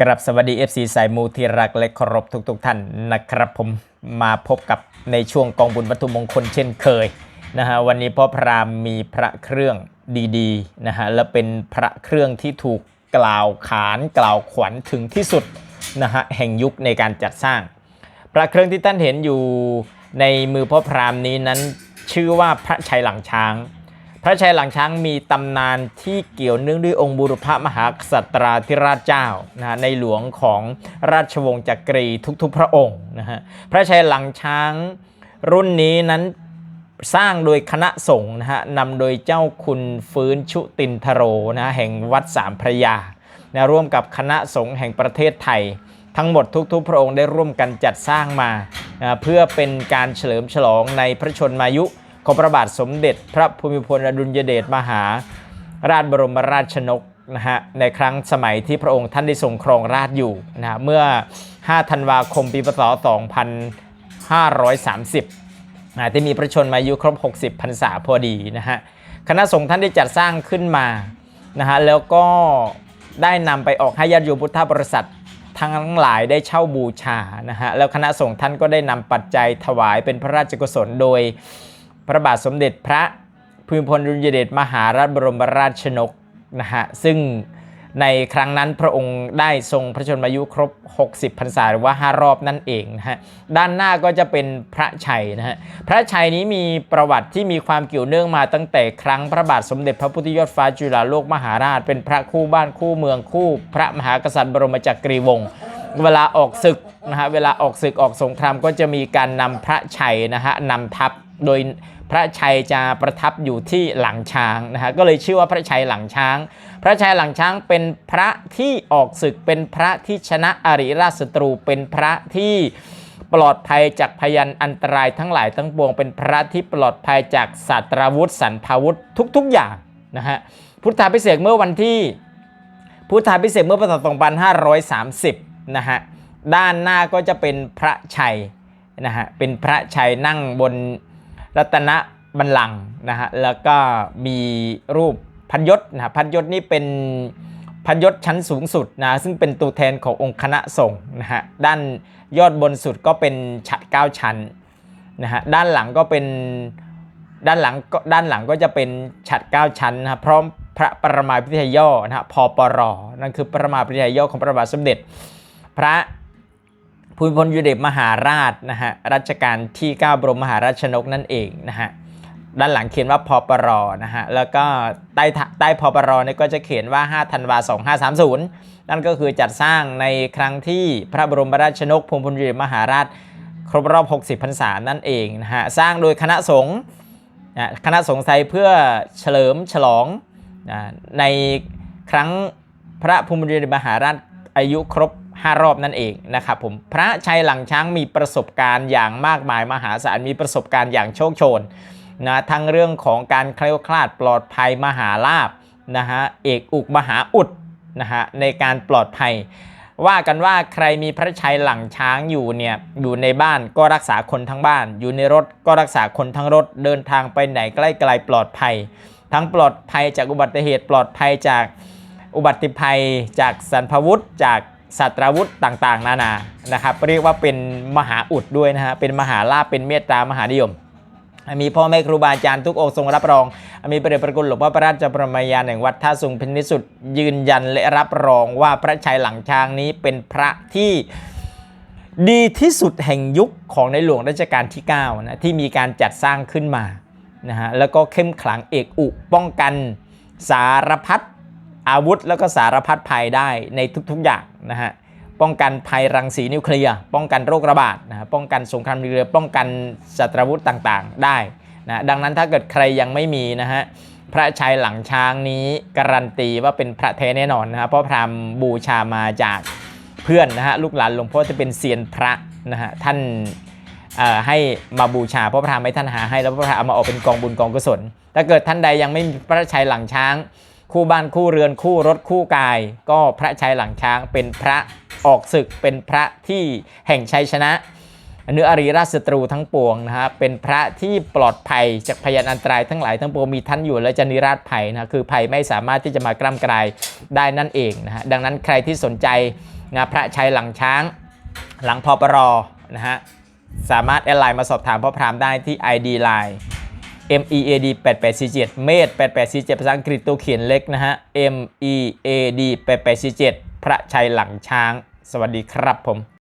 กรับสวัสดี FC สายมูที่รักและเคารพทุกๆทท่านนะครับผมมาพบกับในช่วงกองบุญวัตถุมงคลเช่นเคยนะฮะวันนี้พ่อพรามมีพระเครื่องดีๆนะฮะและเป็นพระเครื่องที่ถูกกล่าวขานกล่าวขวัญถึงที่สุดนะฮะแห่งยุคในการจัดสร้าง พระเครื่องที่ท่านเห็นอยู่ในมือพ่อพรามนี้นั้นชื่อว่าพระชัยหลังช้าง พระชัยหลังช้างมีตำนานที่เกี่ยวเนื่องด้วยองค์บุรพมหากษัตราธิราชเจ้านะฮะในหลวงของราชวงศ์จักรีทุกๆ พระองค์นะฮะพระชัยหลังช้างรุ่นนี้นั้นสร้างโดยคณะสงฆ์นะฮะนำโดยเจ้าคุณฟื้นชุตินทโรนะฮะแห่งวัดสามพระยานะร่วมกับคณะสงฆ์แห่งประเทศไทย ทั้งหมดทุกๆ พระองค์ได้ร่วมกันจัดสร้างมานะเพื่อเป็นการเฉลิมฉลองในพระชนมายุ ของพระบาทสมเด็จ พระภูมิพลอดุลยเดชมหา ราชบรมราชชนกนะฮะในครั้งสมัยที่พระองค์ท่านได้ทรงครองราชอยู่นะฮะเมื่อ 5 ธันวาคมปีพศ 2530นะที่มีพระชนมายุครบ 60พรรษาพอดีนะฮะคณะสงฆ์ท่านได้จัดสร้างขึ้นมานะฮะแล้วก็ได้นำไปออกให้ญาติโยมพุทธบริษัททั้งหลายได้เช่าบูชานะฮะแล้วคณะสงฆ์ท่านก็ได้นำปัจจัยถวายเป็นพระราชกุศลโดย พระบาทสมเด็จพระภูมิพลอดุลยเดชมหาราชบรมราชชนกนะฮะซึ่งในครั้งนั้นพระองค์ได้ทรงพระชนมายุครบ 60พรรษาหรือว่า 5 รอบนั่นเองนะฮะด้านหน้าก็จะเป็นพระชัยนะฮะพระชัยนี้มีประวัติที่มีความเกี่ยวเนื่องมาตั้งแต่ครั้งพระบาทสมเด็จพระพุทธยอดฟ้าจุฬาโลกมหาราช เป็นพระคู่บ้านคู่เมืองคู่ พระมหากษัตริย์บรมจักรีวงศ์เวลาออกศึกนะฮะเวลาออกศึกออกสงครามก็จะมีการนำพระชัยนะฮะนำทัพ โดยพระชัยจะประทับอยู่ที่หลังช้างนะฮะก็เลยชื่อว่าพระชัยหลังช้าง พระชัยหลังช้างเป็นพระที่ออกศึกเป็นพระที่ชนะอริราชศัตรูเป็นพระที่ปลอดภัยจากพยันอันตรายทั้งหลายทั้งปวง เป็นพระที่ปลอดภัยจากสัตราวุธสันพาวุธทุกๆอย่างนะฮะพุทธาพิเศษเมื่อวันที่พุทธาพิเศษเมื่อปี2530นะฮะด้านหน้าก็จะเป็นพระชัยนะฮะเป็นพระชัยนั่งบน รัตนบัลลังก์นะฮะแล้วก็มีรูปพันยศนะพันยศนี่เป็นพันยศชั้นสูงสุดนะซึ่งเป็นตัวแทนขององค์คณะสงฆ์นะฮะด้านยอดบนสุดก็เป็นฉัดเก้าชั้นนะฮะด้านหลังก็เป็นด้านหลังก็ด้านหลังก็จะเป็นฉัดเก้าชั้นนะรพร้อมพระประมาพิทยย่อนะฮะพปรนั่นคือประมาพิทยย่อของพระบาทสมเด็จ พระ ภูมิพลอดุเดชมหาราชนะฮะรัชกาลที่ 9 บรมมหาราชนกนั่นเองนะฮะด้านหลังเขียนว่าพปรนะฮะแล้วก็ใต้ใต้พปรเนี่ยก็จะเขียนว่า 5 ธันวา2530 นั่นก็คือจัดสร้างในครั้งที่พระบรมราชนกภูมิพลอดุเดชมหาราชครบรอบ 60 พรรษานั่นเองนะฮะสร้างโดยคณะสงฆ์คณะสงฆ์ไทยเพื่อเฉลิมฉลองในครั้งพระภูมิพลอดุเดชมหาราชอายุครบ 5 รอบนั่นเองนะครับผมพระชัยหลังช้างมีประสบการณ์อย่างมากมายมหาศาลมีประสบการณ์อย่างโชคโชนนะทั้งเรื่องของการเคลี้ยวคลาดปลอดภัยมหาลาบนะฮะเอกอุกมหาอุดนะฮะในการปลอดภัย ว่ากันว่าใครมีพระชัยหลังช้างอยู่เนี่ยอยู่ในบ้านก็รักษาคนทั้งบ้าน อยู่ในรถก็รักษาคนทั้งรถเดินทางไปไหนใกล้ไกลปลอดภัย ทั้งปลอดภัยจากอุบัติเหตุปลอดภัยจากอุบัติภัยจากสันพวุธจาก สัตราวุธต่างๆ นานานะครับเรียกว่าเป็นมหาอุดด้วยนะฮะเป็นมหาลาภเป็นเมตตามหานิยม มีพ่อแม่ครูบาอาจารย์ทุกองค์ทรงรับรอง มีประเดชประคุณหลวงพ่อพระราชบระมยาแห่งวัดท่าสุงพินิสุทธิ์ยืนยันและรับรองว่าพระชัยหลังช้างนี้เป็นพระที่ดีที่สุดแห่งยุคของในหลวงรัชกาลที่9นะที่มีการจัดสร้างขึ้นมานะฮะแล้วก็เข้มขลังเอกอุป้องกันสารพัด อาวุธแล้วก็สารพัดภัยได้ในทุกๆอย่างนะฮะป้องกันภัยรังสีนิวเคลียร์ป้องกันโรคระบาดนะฮะป้องกันสงครามนิวเคลียร์ป้องกันศัตรูวุธต่างๆ ได้นะดังนั้นถ้าเกิดใครยังไม่มีนะฮะพระชัยหลังช้างนี้การันตีว่าเป็นพระแท้แน่นอนนะฮะเพราะพราหมณ์บูชามาจากเพื่อนนะฮะลูกหลานหลวงพ่อจะเป็นเซียนพระนะฮะท่านให้มาบูชาเพราะพราหมณ์ให้ท่านหาให้แล้วพระพราหมณ์เอามาออกเป็นกองบุญกองกุศลถ้าเกิดท่านใดยังไม่มีพระชัยหลังช้าง คู่บ้านคู่เรือนคู่รถคู่กาย ก็พระชัยหลังช้างเป็นพระออกศึกเป็นพระที่แห่งชัยชนะอนุออริราชศัตรูทั้งปวงนะฮะเป็นพระที่ปลอดภัยจากพยานอันตรายทั้งหลายทั้งปวงมีท่านอยู่และจะนิราชภัยนะคือภัยไม่สามารถที่จะมากล้ำกลายได้นั่นเองนะฮะดังนั้นใครที่สนใจนะพระชัยหลังช้าง หลังพอปรอนะฮะสามารถแอดไลน์มาสอบถามพ่อพรามได้ที่ ID Line M E A D 8847เมธ8847ภาษาอังกฤษตัวเขียนเล็กนะฮะ M E A D 8847พระชัยหลังช้าง สวัสดีครับผม